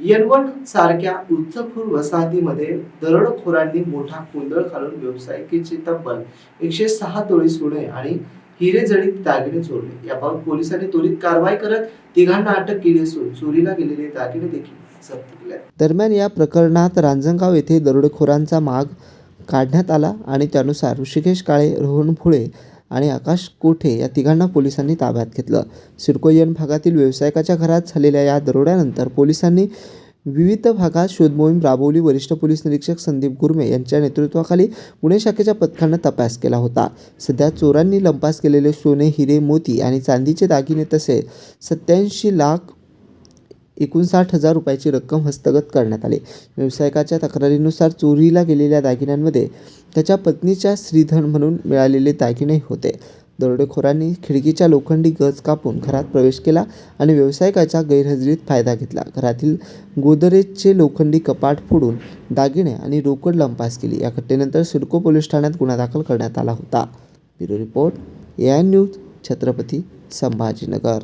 येनवट सारख्या उच्चभ्रू वसाहतीमध्ये दरोडखोरांनी मोठा गोंधळ घालून व्यावसायिकेची तब्बल एकशे सहा तोळी सोने आणि हिरेजडित दागिने चोरले. याबाबत पोलिसांनी त्वरित कारवाई करत तिघांना अटक केली असून चोरीला गेलेले दागिने देखील जप्त केले दरम्यान या प्रकरणात रांजणगाव येथे दरोडेखोरांचा माग काढण्यात आला आणि त्यानुसार ऋषिकेश काळे रोहन फुळे आणि आकाश कोठे या तिघांना पोलिसांनी ताब्यात घेतलं. सिरकोयन भागातील व्यावसायिकाच्या घरात झालेल्या या दरोड्यानंतर पोलिसांनी विविध भागात शोधमोहीम राबवली. वरिष्ठ पोलीस निरीक्षक संदीप गुरमे यांच्या नेतृत्वाखाली पुणे शाखेच्या पथकानं तपास केला होता. सध्या चोरांनी लंपास केलेले सोने हिरे मोती आणि चांदीचे दागिने तसेच सत्याऐंशी लाख एकोणसाठ हजार रुपयाची रक्कम हस्तगत करण्यात आली. व्यावसायिकाच्या तक्रारीनुसार चोरीला गेलेल्या दागिन्यांमध्ये त्याच्या पत्नीच्या श्रीधन म्हणून मिळालेले दागिने होते. दरोडेखोरांनी खिडकीच्या लोखंडी गज कापून घरात प्रवेश केला आणि व्यावसायिकाच्या गैरहजेरीत फायदा घेतला. घरातील गोदरेजचे लोखंडी कपाट फोडून दागिने आणि रोकड लंपास केली. या घटनेनंतर सिडको पोलीस ठाण्यात गुन्हा दाखल करण्यात आला होता. Bureau report A I news Chhatrapati Sambhajinagar.